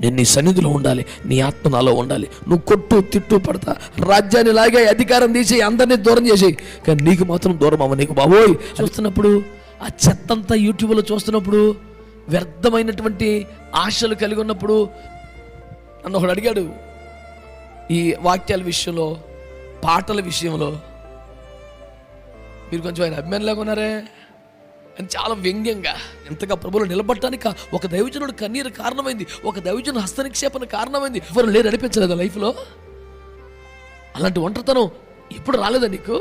నేను నీ సన్నిధిలో ఉండాలి నీ ఆత్మ నాలో ఉండాలి. నువ్వు కొట్టు తిట్టు పడతా రాజ్యాన్ని లాగే అధికారం తీసి అందరినీ దూరం చేసేయి. కానీ నీకు మాత్రం దూరం అవ్వ నీకు బాబోయ్. చూస్తున్నప్పుడు ఆ చెత్తంతా యూట్యూబ్లో చూస్తున్నప్పుడు వ్యర్థమైనటువంటి ఆశలు కలిగి ఉన్నప్పుడు నన్ను ఒకడు అడిగాడు ఈ వాక్యాల విషయంలో పాటల విషయంలో మీరు కొంచెం ఆయన అభిమానులాగా ఉన్నారే? అని చాలా వ్యంగ్యంగా ఎంతగా ప్రభులు నిలబడటానికి ఒక దైవజనుడు కన్నీరు కారణమైంది ఒక దైవజన హస్తనిక్షేపణ కారణమైంది ఎవరు లేరు అనిపించలేదు లైఫ్లో? అలాంటి ఒంటరితనం ఎప్పుడు రాలేదా నీకు?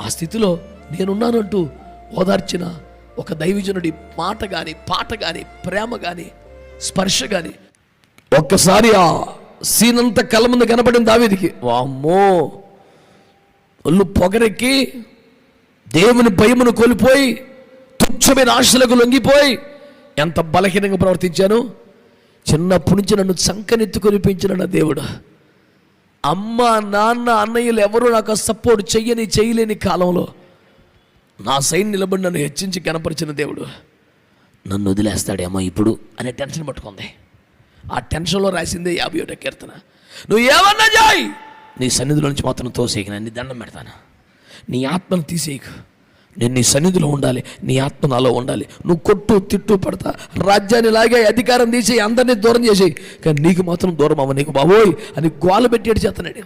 ఆ స్థితిలో నేనున్నాను అంటూ ఓదార్చిన ఒక దైవజనుడి మాట కానీ పాట కానీ ప్రేమ కానీ స్పర్శ కానీ ఒక్కసారి ఆ సీన్ అంతా కళ్ళ ముందు కనపడింది దావీదికి. వామ్మో! ఒళ్ళు పొగరెక్కి దేవుని భయమును కోల్పోయి తుచ్చమైన ఆశలకు లొంగిపోయి ఎంత బలహీనంగా ప్రవర్తించాను? చిన్నప్పటి నుంచి నన్ను చంకనెత్తుకొని పెంచిన నా దేవుడు. అమ్మ నాన్న అన్నయ్యలు ఎవరు నాకు సపోర్ట్ చెయ్యని చేయలేని కాలంలో నా సైన్ నిలబడి నన్ను హెచ్చించి కనపరిచిన దేవుడు. నన్ను వదిలేస్తాడేమో ఇప్పుడు అనే టెన్షన్ పట్టుకుంది. ఆ టెన్షన్లో రాసిందే యాభై ఒకటో కీర్తన. నువ్వు ఏమన్నా జాయ్ నీ సన్నిధిలో నుంచి మాత్రం తోసేయకు నీ దండం పెడతాను. నీ ఆత్మను తీసేయకు. నేను నీ సన్నిధిలో ఉండాలి నీ ఆత్మ నాలో ఉండాలి. నువ్వు కొట్టు తిట్టు పడతా. రాజ్యాన్ని లాగే అధికారం తీసి అందరినీ దూరం చేసేయి. కానీ నీకు మాత్రం దూరం అవ్వ నీకు బాబోయ్ అని గోల పెట్టేడు చేతనాడు.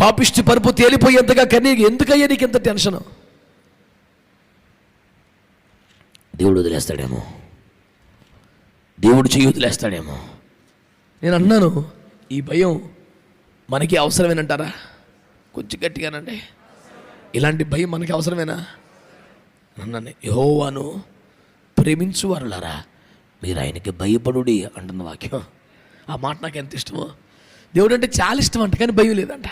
పాపిష్టి పరుపు తేలిపోయేంతగా కానీ ఎందుకయ్యా నీకు ఎంత టెన్షన్? దేవుడు వదిలేస్తాడేమో. దేవుడు చెయ్యి వదిలేస్తాడేమో. నేను అన్నాను ఈ భయం మనకి అవసరమేనంటారా? కొంచెం గట్టిగానండి. ఇలాంటి భయం మనకి అవసరమేనా? అన్నాను యహోవాను ప్రేమించువారులారా మీరు ఆయనకి భయపడుడి అంటున్న వాక్యం. ఆ మాట నాకు ఎంత ఇష్టమో. దేవుడు అంటే చాలా ఇష్టం అంట కానీ భయం లేదంట.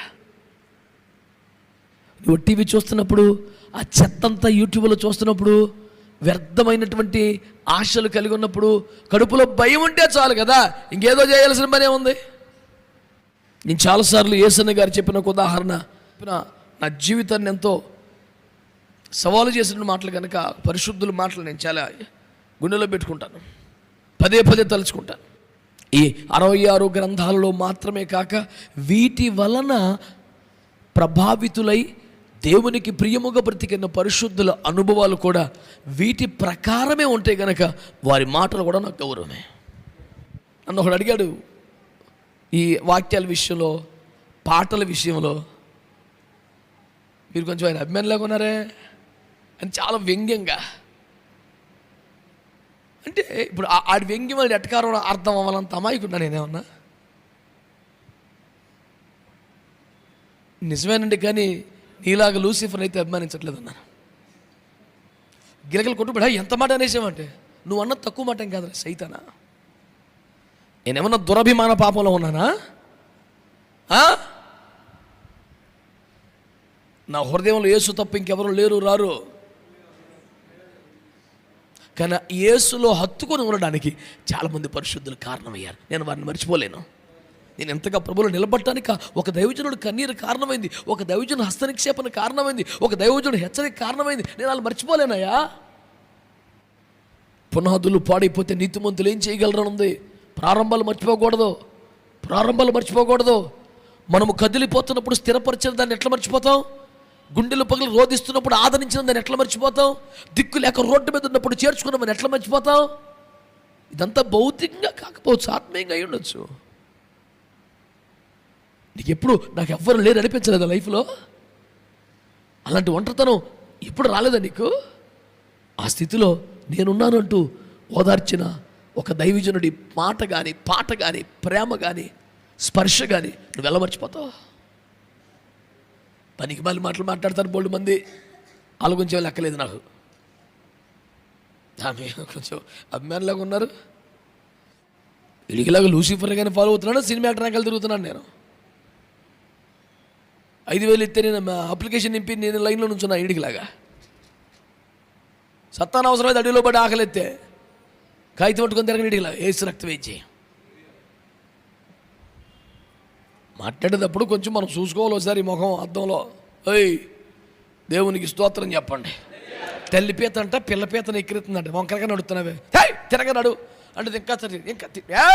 నువ్వు టీవీ చూస్తున్నప్పుడు ఆ చెత్తంతా యూట్యూబ్లో చూస్తున్నప్పుడు వ్యర్థమైనటువంటి ఆశలు కలిగి ఉన్నప్పుడు కడుపులో భయం ఉంటే చాలు కదా. ఇంకేదో చేయాల్సిన పనే ఉంది. నేను చాలాసార్లు ఏసన్న గారు చెప్పిన ఒక ఉదాహరణ. చెప్పిన నా జీవితాన్ని ఎంతో సవాలు చేసిన మాటలు కనుక పరిశుద్ధుల మాటలు నేను చాలా గుండెలో పెట్టుకుంటాను. పదే పదే తలుచుకుంటాను. ఈ అరవై ఆరు గ్రంథాలలో మాత్రమే కాక వీటి వలన ప్రభావితులై దేవునికి ప్రియముగా బ్రతికిన పరిశుద్ధుల అనుభవాలు కూడా వీటి ప్రకారమే ఉంటే గనక వారి మాటలు కూడా నాకు గౌరవమే. నన్ను ఒకడు అడిగాడు ఈ వాక్యాల విషయంలో పాటల విషయంలో మీరు కొంచెం ఆయన అభిమానులాగా ఉన్నారే? అని చాలా వ్యంగ్యంగా. అంటే ఇప్పుడు ఆ- ఆడి వ్యంగ్యం వాడి ఎట్టకారో అర్థం అవ్వాలంత అమాయకున్నా నేనేమన్నా నిజమేనండి కానీ నీలాగా లూసిఫర్ అయితే అభిమానించట్లేదు అన్నాను గిలకలు కొట్టుబడా ఎంత మాట అనేసామంటే నువ్వు అన్న తక్కువ మాట ఏం కాదురా సైతానా? నేనేమన్నా దురభిమాన పాపంలో ఉన్నానా? ఆ? నా హృదయంలో యేసు తప్ప ఇంకెవరు లేరు రారు. కానీ యేసులో హత్తుకొని ఉండడానికి చాలామంది పరిశుద్ధులు కారణమయ్యారు. నేను వారిని మర్చిపోలేను. నేను ఎంతగా ప్రభులు నిలబడటానికి ఒక దైవజనుడు కన్నీరు కారణమైంది ఒక దైవజనుడు హస్తనిక్షేపణ కారణమైంది ఒక దైవజనుడు హెచ్చరిక కారణమైంది. నేను వాళ్ళు మర్చిపోలేనయ్యా. పునాదులు పాడైపోతే నీతిమంతులు ఏం చేయగలరనుంది? ప్రారంభాలు మర్చిపోకూడదు. ప్రారంభాలు మర్చిపోకూడదు. మనము కదిలిపోతున్నప్పుడు స్థిరపరిచిన దాన్ని ఎట్లా మర్చిపోతాం? గుండెలు పగలు రోధిస్తున్నప్పుడు ఆదరించిన దాన్ని ఎట్లా మర్చిపోతాం? దిక్కు లేక రోడ్డు మీద ఉన్నప్పుడు చేర్చుకున్నామని ఎట్లా మర్చిపోతాం? ఇదంతా భౌతికంగా కాకపోవచ్చు ఆత్మీయంగా అయి ఉండొచ్చు. నీకు ఎప్పుడు నాకు ఎవ్వరు లేరు అనిపించలేదు లైఫ్లో? అలాంటి ఒంటరితనం ఎప్పుడు రాలేదా నీకు? ఆ స్థితిలో నేనున్నానంటూ ఓదార్చిన ఒక దైవజనుడి మాట కానీ పాట కానీ ప్రేమ కానీ స్పర్శ కానీ నువ్వు ఎలా మర్చిపోతావు? పనికి మళ్ళీ మాటలు మాట్లాడతారు బోల్డ్ మంది. వాళ్ళు గురించి లెక్కలేదు నాకు. ఆమె కొంచెం అభిమానులాగా ఉన్నారు. ఇడికిలాగా లూసిఫర్ కానీ ఫాలో అవుతున్నాను సినిమా యాక్టర్ వెనకాల తిరుగుతున్నాను నేను. ఐదు వేలు ఇస్తే నేను మా అప్లికేషన్ నింపి నేను లైన్లో నుంచున్నా ఇడిగిలాగా సత్తాన అయితే అడవిలో పడి ఆకలిస్తే కాగితం పట్టుకొని తిరగని ఇడిగిలా ఏసు రక్తం వేచి మాట్లాడేటప్పుడు కొంచెం మనం చూసుకోవాలి ఒకసారి ముఖం అద్దంలో. ఏయ్ దేవునికి స్తోత్రం చెప్పండి. తల్లి పీత అంట పిల్ల పీతను ఎక్కిరుతుందంట. వంకరగా నడుతున్నావే. హే తిరగ నడు. అంటే ఇంకా ఇంకా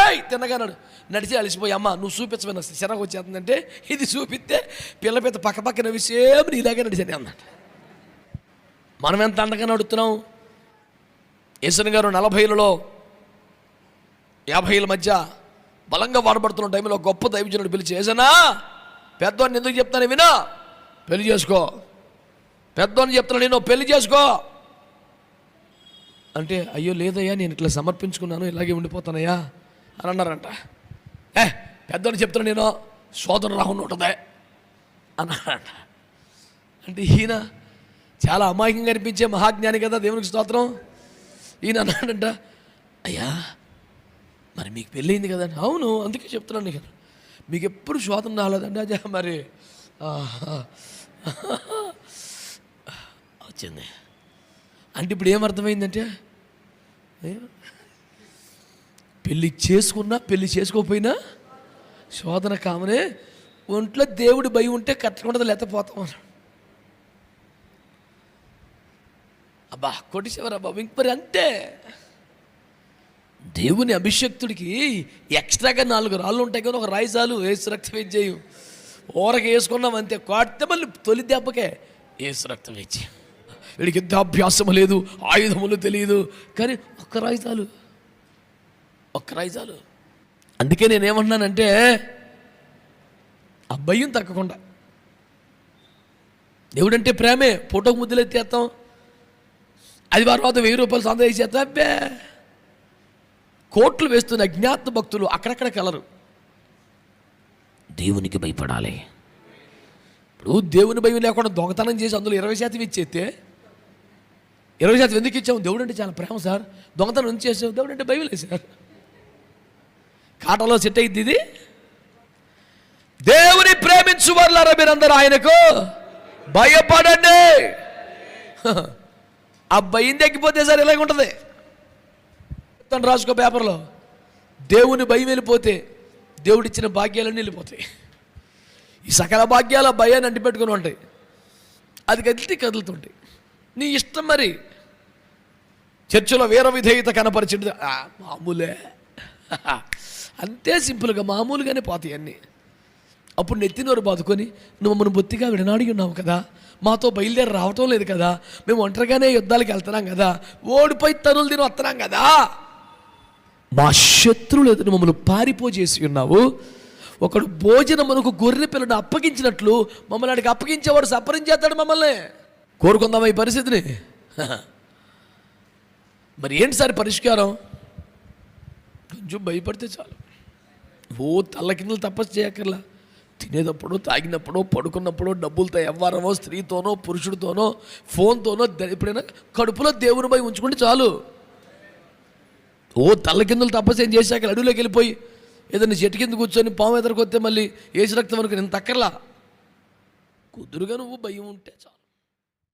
ఏయ్ తిన్నగానాడు నడిచి అలిసిపోయి అమ్మ నువ్వు చూపించమని శనగ వచ్చేస్తుందంటే ఇది చూపిస్తే పిల్ల పిల్ల పక్క పక్కన విషయం ఇలాగే నడిచాను అన్నట్టు. మనం ఎంత అండగా నడుతున్నాం? యేసన్ గారు నలభైలలో యాభైల మధ్య బలంగా వాడబడుతున్న టైంలో గొప్ప దైవజనుడు పిలిచి ఏజనా పెద్దోని ఎందుకు చెప్తాను వినా. పెళ్ళి చేసుకో. పెద్దోని చెప్తాను నేను పెళ్ళి చేసుకో. అంటే అయ్యో లేదయ్యా నేను ఇట్లా సమర్పించుకున్నాను ఇలాగే ఉండిపోతానయ్యా అని అన్నారంట. ఏ పెద్దోని చెప్తాను నేను సోదరు రాహుని ఉంటుందే అన్నారంట. అంటే ఈయన చాలా అమాయకంగా అనిపించే మహాజ్ఞాని కదా దేవునికి స్తోత్రం. ఈయన అన్నాడంట అయ్యా మరి మీకు పెళ్ళయింది కదండి. అవును అందుకే చెప్తున్నాను నేను మీకు ఎప్పుడు శోధన రాలేదండి. అదే మరి. ఆహా. వచ్చింది. అంటే ఇప్పుడు ఏమర్థమైందంటే ఏ? పెళ్ళి చేసుకున్నా పెళ్ళి చేసుకోకపోయినా శోధన కామనే ఒంట్లో దేవుడి భయం ఉంటే కట్టకుండా లేకపోతాం అన్నాడు. అబ్బా కొట్టిసేవారా బాబు? ఇంక మరి అంతే. దేవుని అభిషక్తుడికి ఎక్స్ట్రాగా నాలుగు రాళ్ళు ఉంటాయి కానీ ఒక రాయి చాలు ఏసు రక్తం వేసేయు ఊరకి వేసుకున్నాం అంతే. కొడితే మళ్ళీ తొలి దెబ్బకే ఏసు రక్తం వేచి వీడికి యుద్ధాభ్యాసం లేదు ఆయుధములు తెలియదు కానీ ఒక్క రాయి చాలు. ఒక్క రాయి చాలు. అందుకే నేనేమన్నానంటే అబ్బాయిని తగ్గకుండా. దేవుడంటే ప్రేమే ఫోటోకు ముద్దులు ఎత్తేస్తాం. అది వారి తర్వాత వెయ్యి రూపాయలు సందేహం చేస్తాం అబ్బే! కోట్లు వేస్తున్న అజ్ఞాత భక్తులు అక్కడక్కడ కలరు దేవునికి భయపడాలి. ఇప్పుడు దేవుని భయం లేకుండా దొంగతనం చేసి అందులో ఇరవై శాతం ఇచ్చేస్తే ఇరవై శాతం ఎందుకు ఇచ్చాము? దేవుడు అంటే చాలా ప్రేమ సార్. దొంగతనం ఎందుకు చేసావు? దేవుడు అంటే భయం లేదు సార్. కాటలో సెట్ అయింది ఇది. దేవుని ప్రేమించు వాళ్ళారా మీరందరూ ఆయనకు భయపడండి. ఆ భయం తగ్గిపోతే సార్ ఇలాగ ఉంటుంది తను రాసుకో పేపర్లో. దేవుని భయం వెళ్ళిపోతే దేవుడిచ్చిన భాగ్యాలన్నీ వెళ్ళిపోతాయి. ఈ సకల భాగ్యాల భయాన్ని అంటిపెట్టుకుని ఉంటాయి. అది కదిలితే కదులుతుంటాయి. నీ ఇష్టం మరి చర్చిలో వీర విధేయత కనపరిచింది. మామూలే. అంతే సింపుల్గా మామూలుగానే పోతాయి అన్నీ. అప్పుడు నెత్తినోరు బాదుకొని నువ్వు మమ్మల్ని బొత్తిగా విడనాడి ఉన్నావు కదా. మాతో బయలుదేరి రావటం లేదు కదా. మేము ఒంటరిగానే యుద్ధాలకు వెళ్తున్నాం కదా. ఓడిపోయి తనులు తిని వస్తున్నాం కదా. మా శత్రువులు ఎదురు మమ్మల్ని పారిపోజేసి ఉన్నావు. ఒకడు భోజనం మనకు గొర్రె పిల్లను అప్పగించినట్లు మమ్మల్ని అడిగి అప్పగించేవాడు సపరించేస్తాడు మమ్మల్ని. కోరుకుందామా ఈ పరిస్థితిని. మరి ఏంటి సార్ పరిష్కారం? కొంచెం భయపడితే చాలు. ఓ తల్ల కిందలు తపస్సు చేయక్కర్లా. తినేటప్పుడు తాగినప్పుడు పడుకున్నప్పుడు డబ్బులతో ఎవ్వరమో స్త్రీతోనో పురుషుడితోనో ఫోన్తోనో ఎప్పుడైనా కడుపులో దేవుని భయం ఉంచుకుంటే చాలు. ఓ తల్ల కిందలు తపస్సు ఏం చేశాక అడవిలోకి వెళ్ళిపోయి ఏదైనా చెట్టు కింద కూర్చొని పాము ఎదురుకొస్తే మళ్ళీ ఏసు రక్తం అనుకుని నేను తక్కర్లా? కుదురుగా నువ్వు భయం ఉంటే చాలు.